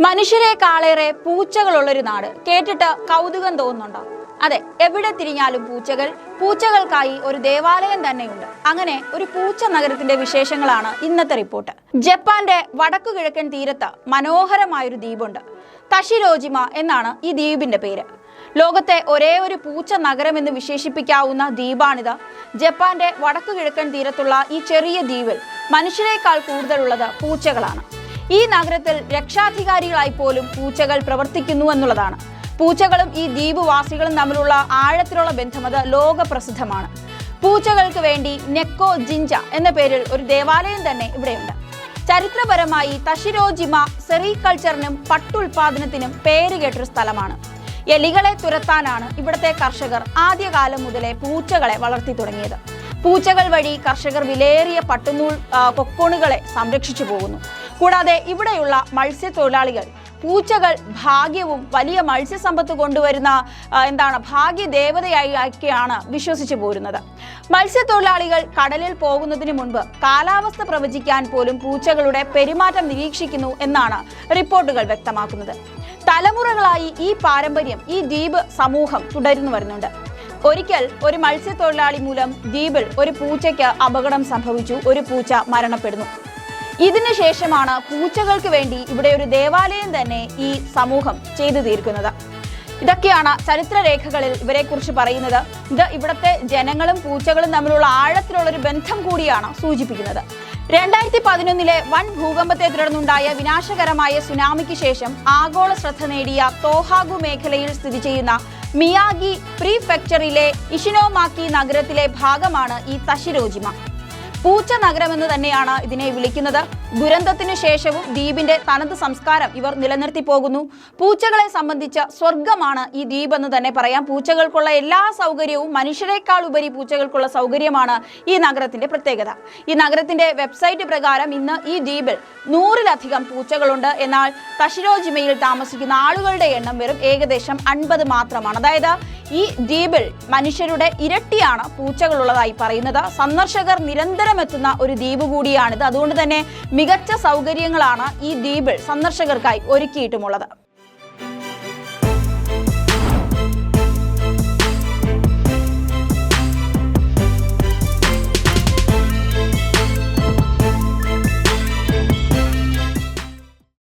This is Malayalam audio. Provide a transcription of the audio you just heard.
മനുഷ്യരെക്കാളേറെ പൂച്ചകളുള്ളൊരു നാട്. കേട്ടിട്ട് കൗതുകം തോന്നുന്നുണ്ടോ? അതെ എവിടെ തിരിഞ്ഞാലും പൂച്ചകൾ പൂച്ചകൾക്കായി ഒരു ദേവാലയം തന്നെയുണ്ട്. അങ്ങനെ ഒരു പൂച്ച നഗരത്തിന്റെ വിശേഷങ്ങളാണ് ഇന്നത്തെ റിപ്പോർട്ട്. ജപ്പാന്റെ വടക്കു കിഴക്കൻ തീരത്ത് മനോഹരമായൊരു ദ്വീപുണ്ട്. തഷിരോജിമ എന്നാണ് ഈ ദ്വീപിന്റെ പേര്. ലോകത്തെ ഒരേ ഒരു പൂച്ച നഗരം എന്ന് വിശേഷിപ്പിക്കാവുന്ന ദ്വീപാണിത്. ജപ്പാന്റെ വടക്കു കിഴക്കൻ തീരത്തുള്ള ഈ ചെറിയ ദ്വീപിൽ മനുഷ്യരെക്കാൾ കൂടുതലുള്ളത് പൂച്ചകളാണ്. ഈ നഗരത്തിൽ രക്ഷാധികാരികളായി പോലും പൂച്ചകൾ പ്രവർത്തിക്കുന്നു എന്നുള്ളതാണ്. പൂച്ചകളും ഈ ദ്വീപ് വാസികളും തമ്മിലുള്ള ആഴത്തിലുള്ള ബന്ധം അത് ലോകപ്രസിദ്ധമാണ്. പൂച്ചകൾക്ക് വേണ്ടി നെക്കോ ജിഞ്ച എന്ന പേരിൽ ഒരു ദേവാലയം തന്നെ ഇവിടെയുണ്ട്. ചരിത്രപരമായി തഷിരോജിമ സെറികൾച്ചറിനും പട്ടുൽപാദനത്തിനും പേരുകേട്ടൊരു സ്ഥലമാണ്. എലികളെ തുരത്താനാണ് ഇവിടുത്തെ കർഷകർ ആദ്യകാലം മുതലേ പൂച്ചകളെ വളർത്തി തുടങ്ങിയത്. പൂച്ചകൾ വഴി കർഷകർ വിലയേറിയ പട്ടുനൂൽ ആ, കൊക്കോണുകളെ സംരക്ഷിച്ചു പോകുന്നു. കൂടാതെ ഇവിടെയുള്ള മത്സ്യത്തൊഴിലാളികൾ പൂച്ചകൾ ഭാഗ്യവും വലിയ മത്സ്യസമ്പത്ത് കൊണ്ടുവരുന്ന എന്താണ് ഭാഗ്യ ദേവതയായി ഒക്കെയാണ് വിശ്വസിച്ചു പോരുന്നത്. മത്സ്യത്തൊഴിലാളികൾ കടലിൽ പോകുന്നതിന് മുൻപ് കാലാവസ്ഥ പ്രവചിക്കാൻ പോലും പൂച്ചകളുടെ പെരുമാറ്റം നിരീക്ഷിക്കുന്നു എന്നാണ് റിപ്പോർട്ടുകൾ വ്യക്തമാക്കുന്നത്. തലമുറകളായി ഈ പാരമ്പര്യം ഈ ദ്വീപ് സമൂഹം തുടരുന്നു വരുന്നുണ്ട്. ഒരിക്കൽ ഒരു മത്സ്യത്തൊഴിലാളി മൂലം ദ്വീപിൽ ഒരു പൂച്ചയ്ക്ക് അപകടം സംഭവിച്ചു ഒരു പൂച്ച മരണപ്പെടുന്നു. ഇതിന് ശേഷമാണ് പൂച്ചകൾക്ക് വേണ്ടി ഇവിടെ ഒരു ദേവാലയം തന്നെ ഈ സമൂഹം ചെയ്തു തീർക്കുന്നത്. ഇതൊക്കെയാണ് ചരിത്രരേഖകളിൽ ഇവരെ കുറിച്ച് പറയുന്നത്. ഇത് ഇവിടുത്തെ ജനങ്ങളും പൂച്ചകളും തമ്മിലുള്ള ആഴത്തിലുള്ള ഒരു ബന്ധം കൂടിയാണ് സൂചിപ്പിക്കുന്നത്. രണ്ടായിരത്തി പതിനൊന്നിലെ വൻ ഭൂകമ്പത്തെ തുടർന്നുണ്ടായ വിനാശകരമായ സുനാമിക്ക് ശേഷം ആഗോള ശ്രദ്ധ നേടിയ തോഹാഗു മേഖലയിൽ സ്ഥിതി ചെയ്യുന്ന മിയാഗി പ്രീഫെക്ചറിലെ ഇഷിനോമാക്കി നഗരത്തിലെ ഭാഗമാണ് ഈ തഷിരോജിമ പൂച്ച നഗരമെന്ന് തന്നെയാണ് ഇതിനെ വിളിക്കുന്നത്. ദുരന്തത്തിന് ശേഷവും ദ്വീപിന്റെ തനത് സംസ്കാരം ഇവർ നിലനിർത്തി പോകുന്നു. പൂച്ചകളെ സംബന്ധിച്ച സ്വർഗമാണ് ഈ ദ്വീപ് എന്ന് തന്നെ പറയാം. പൂച്ചകൾക്കുള്ള എല്ലാ സൗകര്യവും മനുഷ്യരെക്കാൾ ഉപരി പൂച്ചകൾക്കുള്ള സൗകര്യമാണ് ഈ നഗരത്തിന്റെ പ്രത്യേകത. ഈ നഗരത്തിന്റെ വെബ്സൈറ്റ് പ്രകാരം ഇന്ന് ഈ ദ്വീപിൽ നൂറിലധികം പൂച്ചകളുണ്ട്. എന്നാൽ തഷിരോജിമയിൽ താമസിക്കുന്ന ആളുകളുടെ എണ്ണം വെറും ഏകദേശം അൻപത് മാത്രമാണ്. അതായത് ഈ ദ്വീപിൽ മനുഷ്യരുടെ ഇരട്ടിയാണ് പൂച്ചകളുള്ളതായി പറയുന്നത്. സന്ദർശകർ നിരന്തരം എത്തുന്ന ഒരു ദ്വീപ് കൂടിയാണിത്. അതുകൊണ്ട് തന്നെ മികച്ച സൗകര്യങ്ങളാണ് ഈ ദ്വീപിൽ സന്ദർശകർക്കായി ഒരുക്കിയിട്ടുമുള്ളത്.